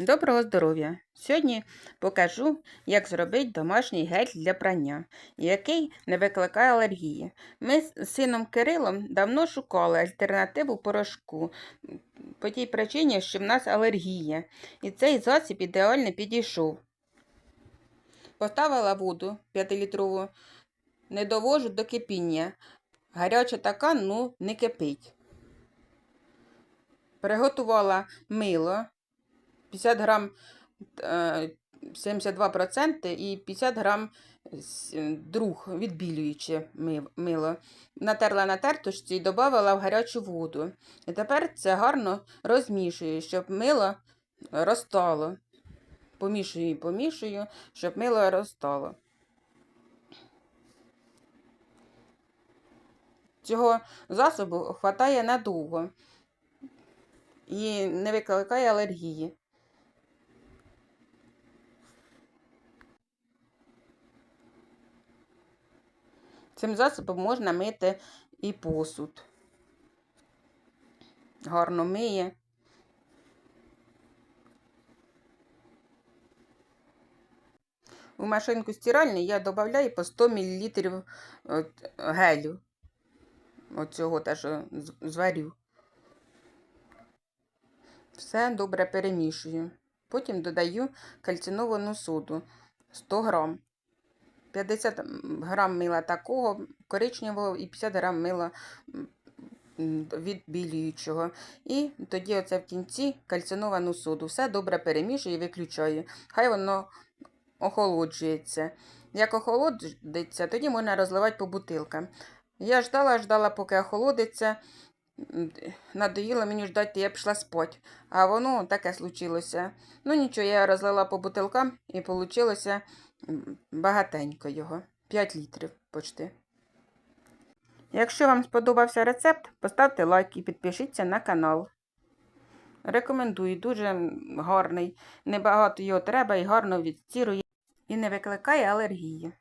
Доброго здоров'я! Сьогодні покажу, як зробити домашній гель для прання, який не викликає алергії. Ми з сином Кирилом давно шукали альтернативу порошку по тій причині, що в нас алергія. І цей засіб ідеально підійшов. Поставила воду 5-літрову, не довожу до кипіння. Гаряча така, ну, не кипить. Приготувала мило. 50 грам е, 72% і 50 грам друг відбілююче мило. Натерла на тертушці і додала в гарячу воду. І тепер це гарно розмішую, щоб мило розтало. Помішую і помішую, щоб мило розтало. Цього засобу хватає надовго і не викликає алергії. Цим засобом можна мити і посуд. Гарно миє. У машинку стиральну я додаю по 100 мл гелю. Оцього теж зварю. Все добре перемішую. Потім додаю кальциновану соду 100 грам. 50 грам мила такого коричневого і 50 грам мила відбілюючого. І тоді оце в кінці кальциновану соду. Все добре перемішую і виключаю. Хай воно охолоджується. Як охолодиться, тоді можна розливати по бутилкам. Я ждала, ждала, поки охолодиться. Надоїло мені ждати, я пішла спать. А воно таке случилося. Ну нічого, я розлила по бутилкам і вийшло багатенько його. 5 літрів почти. Якщо вам сподобався рецепт, поставте лайк і підпишіться на канал. Рекомендую, дуже гарний. Небагато його треба і гарно відстірує і не викликає алергії.